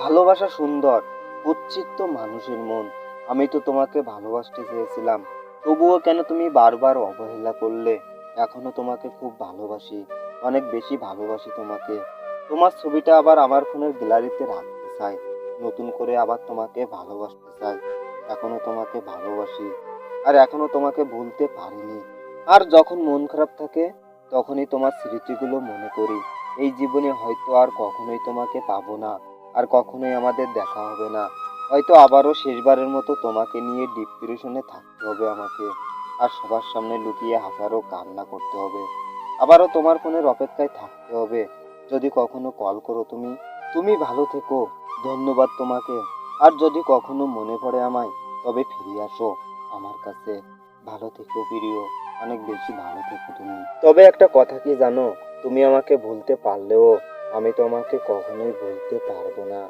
ভালোবাসা সুন্দর কুচ্ছিত তো মানুষের মন। আমি তো তোমাকে ভালোবাসতে চেয়েছিলাম। তবুও কেন তুমি বারবার অবহেলা করলে? এখনও তোমাকে খুব ভালোবাসি, অনেক বেশি ভালোবাসি তোমাকে। তোমার ছবিটা আবার আমার ফোনের গ্যালারিতে রাখতে চাই, নতুন করে আবার তোমাকে ভালোবাসতে চাই। এখনও তোমাকে ভালোবাসি, আর এখনও তোমাকে ভুলতে পারিনি। আর যখন মন খারাপ থাকে, তখনই তোমার স্মৃতিগুলো মনে করি। এই জীবনে হয়তো আর কখনোই তোমাকে পাবো না। আর কখনোই আমাদের দেখা হবে না। হয়তো আবারও শেষবারের মতো তোমাকে নিয়ে ডিপ্রেশনে থাকতে হবে আমাকে। আর সবার সামনে লুকিয়ে হাসারও কান্না করতে হবে। আবারও তোমার ফোনের অপেক্ষায় থাকতে হবে। যদি কখনো কল করো তুমি তুমি ভালো থেকো। ধন্যবাদ তোমাকে। আর যদি কখনো মনে পড়ে আমায়, তবে ফিরে আসো আমার কাছে। ভালো থেকো প্রিয়। অনেক বেশি ভালো থেকো তুমি। তবে একটা কথা কি জানো? তুমি আমাকে ভুলতে পারলেও আমি তোমাকে কখনোই ভুলতে পারব না।